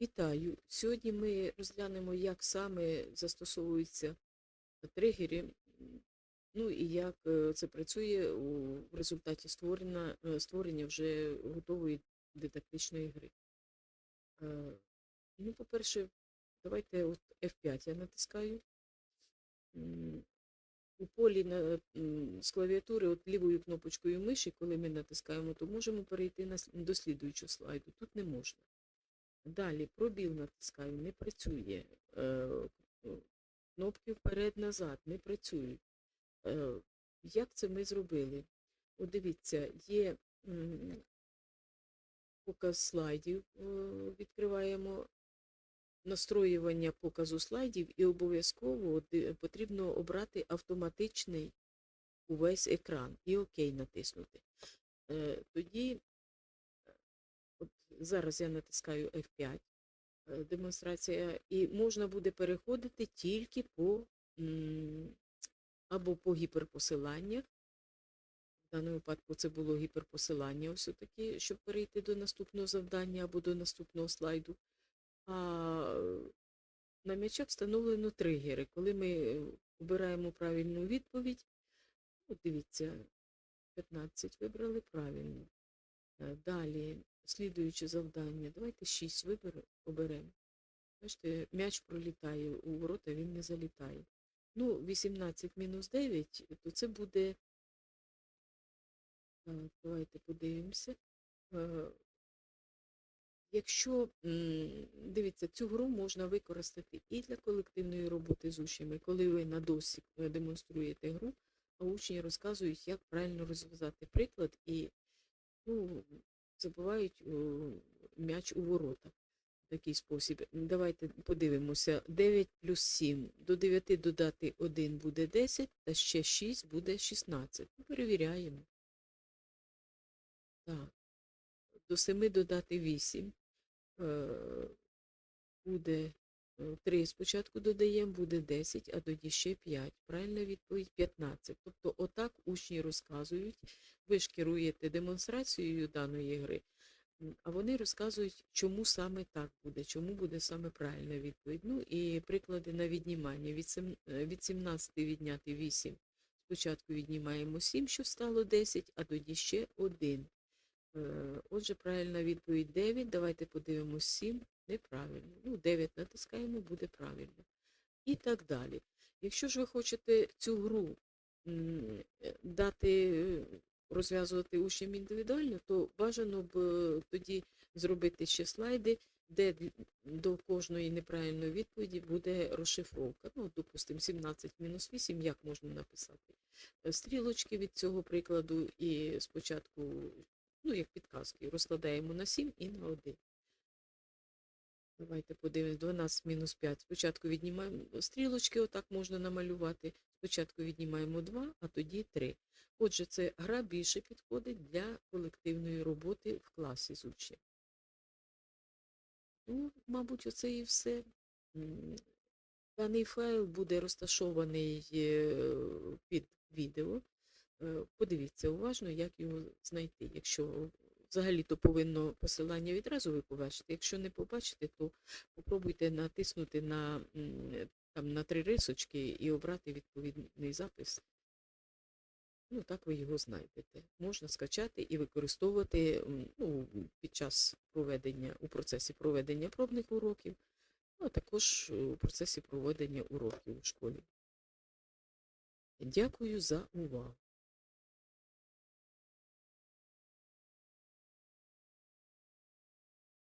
Вітаю! Сьогодні ми розглянемо, як саме застосовуються тригери, ну і як е, це працює в результаті створення, е, створення вже готової дидактичної гри. Е, Ну, по-перше, давайте от F5 я натискаю. У полі на, з клавіатури от лівою кнопочкою миші, коли ми натискаємо, то можемо перейти на до слідуючого слайду. Тут не можна. Далі пробіл натискаю, не працює. Е, е, Кнопки вперед-назад не працюють. Е, Як це ми зробили? От дивіться, є показ слайдів, відкриваємо настроювання показу слайдів і обов'язково потрібно обрати автоматичний увесь екран і ОК натиснути. Тоді зараз я натискаю F5, е, демонстрація, і можна буде переходити тільки по або по гіперпосиланнях. В даному випадку це було гіперпосилання, ось таки, щоб перейти до наступного завдання або до наступного слайду. А на м'ячах встановлено тригери. Коли ми обираємо правильну відповідь, от дивіться, 15 вибрали правильно. Е, Далі, слідуюче завдання. Давайте 6 вибер, оберемо. Бачите, м'яч пролітає у ворота, він не залітає. Ну, 18 мінус 9, то це буде. Так, давайте подивимося. Е, Якщо, дивіться, цю гру можна використати і для колективної роботи з учнями, коли ви на досі е, демонструєте гру, а учні розказують, як правильно розв'язати приклад і ну, забивають о, м'яч у ворота в такий спосіб. Давайте подивимося. 9 плюс 7. До 9 додати 1 буде 10, та ще 6 буде 16. Ну, Перевіряємо. Так. До 7 додати 8. Е, буде 3 спочатку додаємо, буде 10, а тоді ще 5. Правильна відповідь 15. Тобто отак учні розказують, ви ж керуєте демонстрацією даної гри, а вони розказують, чому саме так буде, чому буде саме правильна відповідь. Ну і приклади на віднімання. Від, сем- е, 17 відняти 8. Спочатку віднімаємо 7, що стало 10, а тоді ще 1. Е, Отже, правильна відповідь 9. Давайте подивимось 7. Неправильно. Ну, 9 натискаємо, буде правильно. І так далі. Якщо ж ви хочете цю гру е, дати розв'язувати учням індивідуально, то бажано б е, тоді зробити ще слайди, де до кожної неправильної відповіді буде розшифровка. Ну, допустимо, 17 мінус 8, як можна написати? Е, Стрілочки від цього прикладу і спочатку ну, як підказки, розкладаємо на 7 і на 1. Давайте подивимось, 12 мінус 5. Спочатку віднімаємо стрілочки, отак можна намалювати. Спочатку віднімаємо 2, а тоді 3. Отже, це гра більше підходить для колективної роботи в класі з учнем. Ну, мабуть, оце і все. Даний файл буде розташований е, під відео. Е, Подивіться уважно, як його знайти. Якщо взагалі то повинно посилання відразу ви побачите. Якщо не побачите, то попробуйте натиснути на, там, на три рисочки і обрати відповідний запис. Ну, так ви його знайдете. Можна скачати і використовувати ну, під час проведення, у процесі проведення пробних уроків, ну, а також е, у процесі проведення уроків у школі. Дякую за увагу.